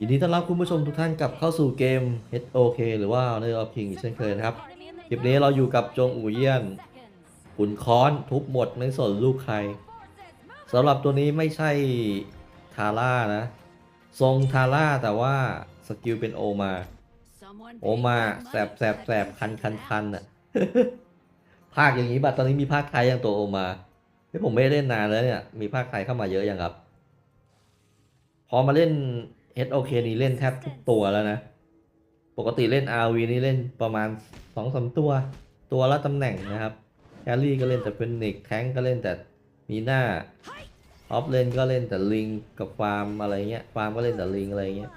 ยินดีต้อนรับคุณผู้ชมทุกท่านกลับเข้าสู่เกม HOK หรือว่า Honor of King อีกเช่นเคยนะครับ คลิปนี้เราอยู่กับจงอู่เยี่ยนขุนค้อนทุบหมดไม่สนลูกใครสำหรับตัวนี้ไม่ใช่ทาร่านะ ทรงทาร่าแต่ว่าสกิลเป็นโอมา โอมาแสบแสบแสบคันคันคันอะภาคอย่างนี้บัดตอนนี้มีภาคไทยอย่างตัวโอมาที่ผมไม่ได้เล่นนานแล้วเนี่ย มีภาคไทยเข้ามาเยอะอยังครับ พอมาเล่น HOK นี่เล่นแทบทุกตัวแล้วนะ ปกติเล่น RV นี่เล่นประมาณสองสามตัว ตัวละตำแหน่งนะครับแคลรี่ก็เล่นแต่เป็นนิกแทงก็เล่นแต่มีหน้า ออฟเลนก็เล่นแต่ลิงกับฟาร์มอะไรเงี้ย ฟาร์มก็เล่นแต่ลิงอะไรเงี้ย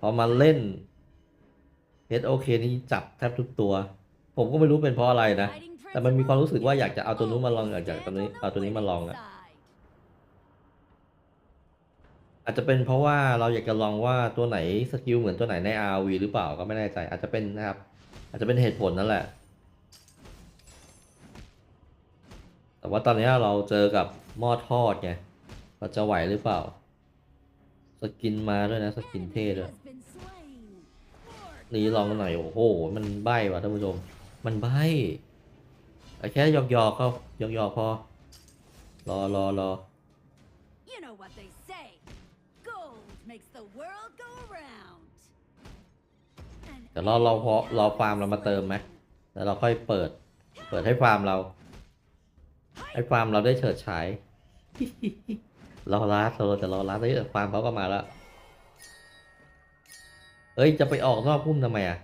พอมาเล่น HOK นี่จับแทบทุกตัว ผมก็ไม่รู้เป็นเพราะอะไรนะ แต่มันมีความรู้สึกว่าอยากจะเอาตัวนู้นมาลองอยากจะเอาตัวนี้เอาตัวนี้มาลองอะ อาจจะเป็นเพราะว่าเราอยากจะลองว่าตัวไหนสกิลเหมือนตัวไหนใน RV หรือเปล่าก็ไม่แน่ใจ อาจจะเป็นนะครับ อาจจะเป็นเหตุผลนั่นแหละ แต่ว่าตอนนี้เราเจอกับหม้อทอดไงเราจะไหวหรือเปล่า สกินมาด้วยนะสกินเท่ด้วยนี่ลองหน่อยโอ้โห มันใบ้ว่ะท่านผู้ชม มันใบ้แค่หยอกยอกๆเขาหยอกยอกๆพอรอรอรอ You know เดี๋ยวเราเราพอเราฟาร์มเรามาเติมไหมแล้วเราค่อยเปิด เปิดให้ฟาร์มเรา ให้ฟาร์มเราได้เฉิดฉายรอรัดเราจะรอรัดได้ฟาร์มเขาก็มาแล้วเอ้ยจะไปออกนอกพุ่มทำไมอะ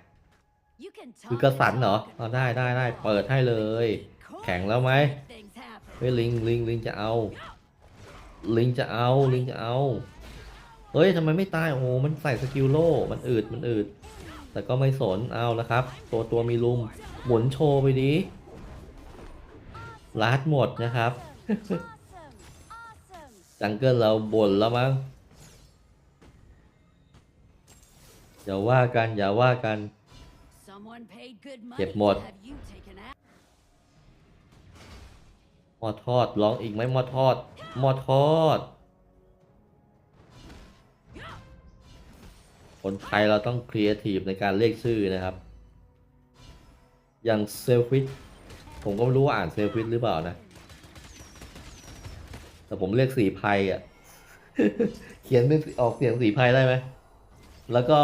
You can คือกระสันเหรอเอาได้ได้ได้เปิดให้เลย แข็งแล้วไหม Things happen. เฮ้ยลิงลิงลิงจะเอา ลิงจะเอาลิงจะเอา เฮ้ยทำไมไม่ตาย โอ้โห มันใส่สกิลโล่ มันอืด มันอืด แต่ก็ไม่สน เอาแล้วครับ ตัวตัวมีลุม หมุนโชว์ไปดีลาดหมดนะครับ Awesome. Awesome. จังเกิลเราบ่นแล้วมั้งอย่าว่ากัน อย่าว่ากัน Someone paid good money เก็บหมด to have you taken out. หม้อทอดร้องอีกไหมหม้อทอดหม้อทอด คนไทยเราต้องครีเอทีฟในการเรียกชื่อนะครับ อย่างเซลฟิตผมก็ไม่รู้ว่าอ่านเซลฟิตหรือเปล่านะ แต่ผมเรียกสีไพอะ เขียนเป็นออกเสียงสีไพได้ไหม แล้วก็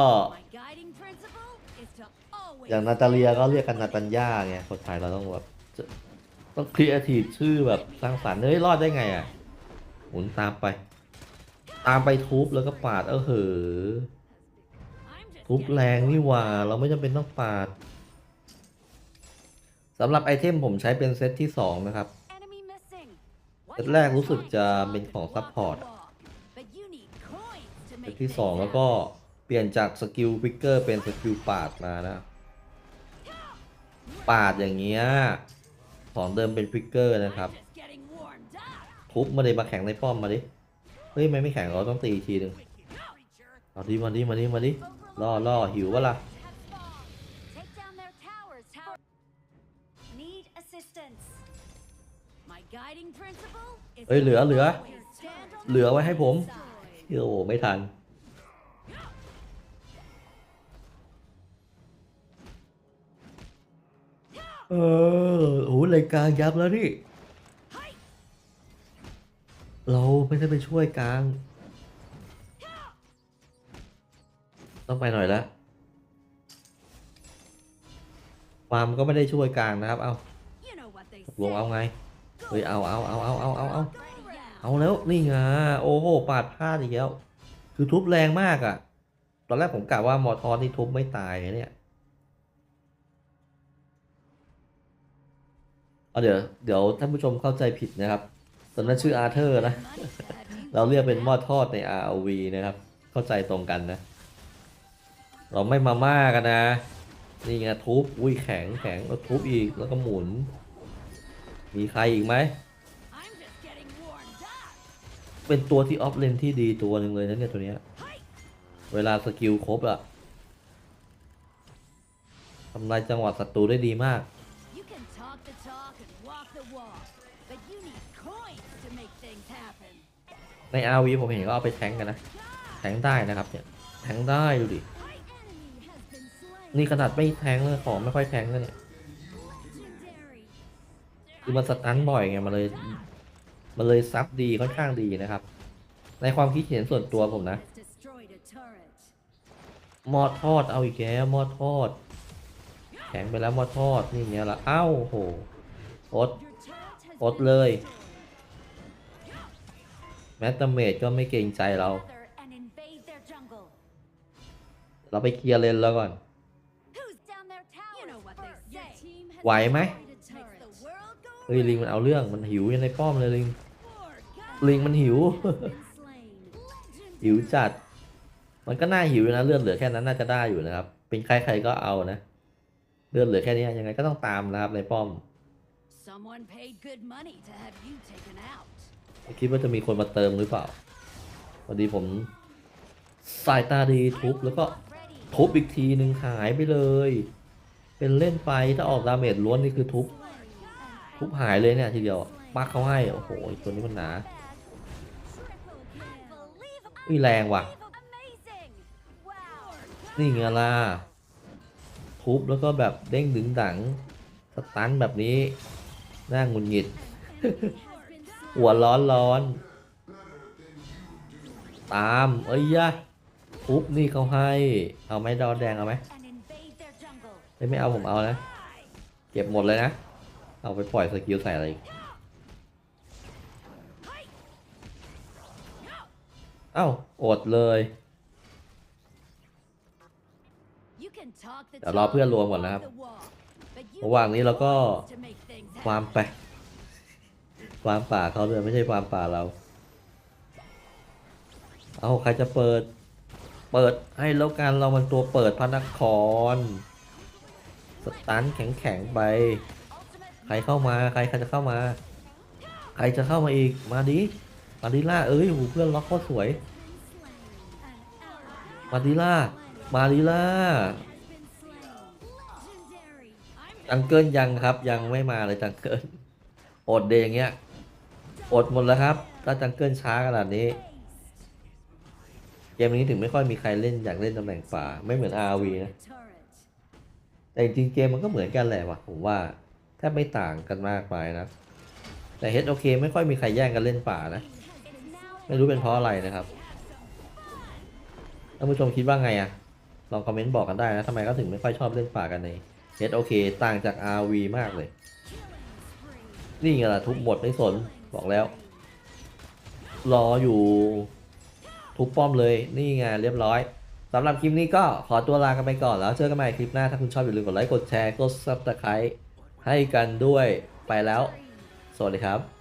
อย่างนาตาเลียก็เรียกกันนาตัญญาไง คนไทยเราต้องแบบต้องครีเอทีฟชื่อแบบสร้างสรรค์เฮ้ยรอดได้ไงอะ หมุนตามไป ตามไปทุบแล้วก็ปาดเออเหอ I'm just ทุบ getting แรงนี่หว่า เราไม่จำเป็นต้องปาดสำหรับไอเทมผมใช้เป็นเซตที่ 2 นะครับ เซตแรกรู้สึกจะเป็นของซัพพอร์ตเซตที่ 2 แล้วก็เปลี่ยนจากสกิลฟิกเกอร์เป็นสกิลปาดมานะ ปาดอย่างเงี้ย ของเดิมเป็นฟิกเกอร์นะครับ ทุบมาเลยมาแข่งในป้อมมาดิ เฮ้ยไม่ไม่แข่งเราต้องตีอีกทีหนึ่งเอาดิมาดิมาดิมาดิ ล่อล่อหิววะล่ะเอ้ยเหลือเหลือ เหลือไว้ให้ผมโอ้ไม่ทันเออโอ้เลยกลางยับแล้วนี่ เราไม่ได้ไปช่วยกลาง ต้องไปหน่อยละฟาร์มก็ไม่ได้ช่วยกลางนะครับ เอาตกลงเอาไง เฮ้ย เอาเอาเอาเอาเอาเอาเอาเอาแล้ว นี่ไง โอ้โห ปาดพลาดอีกแล้ว คือทุบแรงมากอะ่ะ ตอนแรกผมกะว่ามอทอนี่ทุบไม่ตายเนี่ยเอาเดี๋ยว เดี๋ยวท่านผู้ชมเข้าใจผิดนะครับตอนนั้นชื่ออาร์เธอร์นะ เราเรียกเป็นม้อทอดใน ROV นะครับ เข้าใจตรงกันนะ เราไม่มาม่ากันนะ นี่ไงทุบ อุ้ยแข็งแข็งแล้วทุบอีกแล้วก็หมุน มีใครอีกไหม I'm just getting warmed up. เป็นตัวที่ออฟเลนที่ดีตัวหนึ่งเลยนะเนี่ยตัวเนี้ย เวลาสกิลครบอะทำลายจังหวะศัตรูได้ดีมาก You can talk the talk and walk the walk, but you need coins to make things happen. ใน RV ผมเห็นก็เอาไปแทงกันนะ Yeah! แทงได้นะครับเนี่ย แทงได้ดูดิ นี่ขนาดไม่แทงเลยของไม่ค่อยแทงเลยเนี่ยคือมันสตันบ่อยไงมันเลย มันเลยซับดีค่อนข้างดีนะครับ ในความคิดเห็นส่วนตัวผมนะมอทอดเอาอีกแล้วมอทอด แข็งไปแล้วมอทอดนี่ไงละเอ้าโหอดอดเลย แมตตาเมจก็ไม่เกรงใจเรา เราไปเคลียร์เลนแล้วก่อน ไหวไหม destroyed a turret. Makes the world go เฮ้ยลิงมันเอาเรื่องมันหิวอยู่ในป้อมเลยลิง round. ลิงมันหิว Been slain. หิวจัด มันก็น่าหิวอยู่นะเลือดเหลือแค่นั้นน่าจะได้อยู่นะครับ เป็นใครใครก็เอานะ เลือดเหลือแค่นี้ยังไงก็ต้องตามนะครับในป้อม Someone paid good money to have you taken out. ไม่คิดว่าจะมีคนมาเติมหรือเปล่าพอดีผมสายตาดีทุบแล้วก็ Ready. ทุบอีกทีหนึ่งหายไปเลย เป็นเล่นไปถ้าออกดาเมจล้วนนี่คือทุบ ทุบหายเลยเนี่ยทีเดียวปักเขาให้ โอ้โหตัวนี้มันหนาอุ้ยแรงว่ะ นี่ไงล่ะ ทุบแล้วก็แบบเด้งดึงดัง สตันแบบนี้ น่างุนหงิด หัวร้อนร้อน ตาม เอ้ยยะทุบนี่เขาให้ เอาไหมดอแดงเอาไหม ไม่เอาผมเอานะเก็บหมดเลยนะ เอาไปปล่อยสกิลใส่อะไรอีกเอ้าอดเลยเดี๋ยวรอเพื่อนรวมก่อนนะครับระหว่างนี้เราก็ความไปความป่าเขาเลยไม่ใช่ความป่าเรา เอาใครจะเปิด เปิดให้แล้วกันเรามันตัวเปิดพระนคร สตันแข็งแข็งๆไป ใครเข้ามาใครใครจะเข้ามา ใครจะเข้ามาอีกมาดิมาดิล่าเอ้ยหูเพื่อนล็อกโคตรสวย มาดิล่ามาดิล่าจังเกิลยังครับยังไม่มาเลยจังเกิลอดเดย์อย่างเงี้ยอดหมดแล้วครับถ้าจังเกิลช้าขนาดนี้เกมนี้ถึงไม่ค่อยมีใครเล่นอยากเล่นตำแหน่งป่าไม่เหมือน RV นะ แต่จริงเกมมันก็เหมือนกันแหละว่ะผมว่าแทบไม่ต่างกันมากมายนะแต่ HOK ไม่ค่อยมีใครแย่งกันเล่นป่านะ ไม่รู้เป็นเพราะอะไรนะครับท่านผู้ชมคิดว่าไงอะลองคอมเมนต์บอกกันได้นะทำไมเขาถึงไม่ค่อยชอบเล่นป่ากันใน HOK ต่างจาก RV มากเลย นี่ไงล่ะทุบหมดไม่สนบอกแล้ว รออยู่ทุบป้อมเลยนี่ไงเรียบร้อย สำหรับคลิปนี้ก็ขอตัวลากันไปก่อนแล้วเจอกันใหม่คลิปหน้า ถ้าคุณชอบอย่าลืมกดไลค์ กดแชร์ กด subscribe ให้กันด้วยไปแล้ว สวัสดีครับ